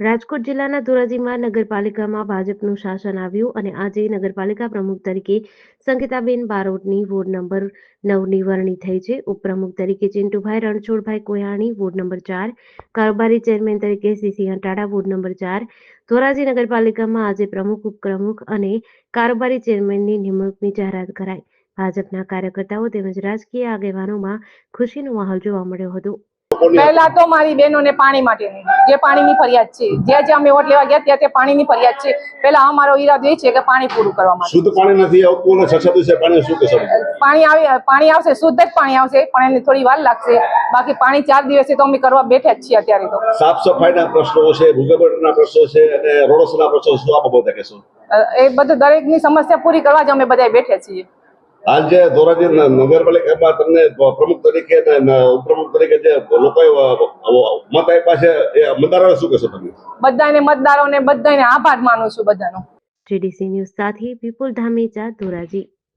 રાજકોટ જિલ્લાના ધોરાજીમાં નગરપાલિકામાં ભાજપનું શાસન આવ્યું અને આજે નગરપાલિકા પ્રમુખ તરીકે સંગીતાબેન બારોટની વોર્ડ નંબર નવની વરણી થઈ છે. ઉપપ્રમુખ તરીકે ચિંટુભાઈ રણછોડભાઈ કોયાણી વોર્ડ નંબર ચાર, કારોબારી ચેરમેન તરીકે સીસી અંટાડા વોર્ડ નંબર ચાર, ધોરાજી નગરપાલિકામાં આજે પ્રમુખ, ઉપપ્રમુખ અને કારોબારી ચેરમેનની નિમણૂકની જાહેરાત કરાઈ. ભાજપના કાર્યકર્તાઓ તેમજ રાજકીય આગેવાનોમાં ખુશીનો માહોલ જોવા મળ્યો હતો. પહેલા તો મારી બહેનોને પાણી માટેની જે પાણીની ફરિયાદ છે જ્યાં જ્યાં અમે વોટ લેવા ગયા ત્યાં ત્યાં પાણીની ફરિયાદ છે. પહેલા અમારો ઈરાદો એ છે કે પાણી પૂરું કરવા માટે. શુદ્ધ પાણી નથી આવતું અને છછા દિવસે પાણી શું કહેશો? પાણી આવે પાણી આવશે શુદ્ધ જ પાણી આવશે પણ એને થોડી વાર લાગશે. બાકી પાણી ચાર દિવસે તો અમે કરવા બેઠા જ છીએ અત્યારે તો. સાફ સફાઈના પ્રશ્નો છે ભૂગર્ભના પ્રશ્નો છે અને રોડસના પ્રશ્નો શું આ બાબતે કહેશો? એ બધું દરેકની સમસ્યા પૂરી કરવા જ અમે બધા બેઠા છીએ. હાલ જે ધોરાજી નગરપાલિકામાં તમને પ્રમુખ તરીકે ઉપપ્રમુખ તરીકે જે લોકોએ મત આપ્યા છે એ મતદારોને શું કહેશો તમે? બધાને મતદારોને બધાને આભાર માનું છું બધાનો. જીડીસી ન્યૂઝ સાથે વિપુલ ધામેચા ધોરાજી.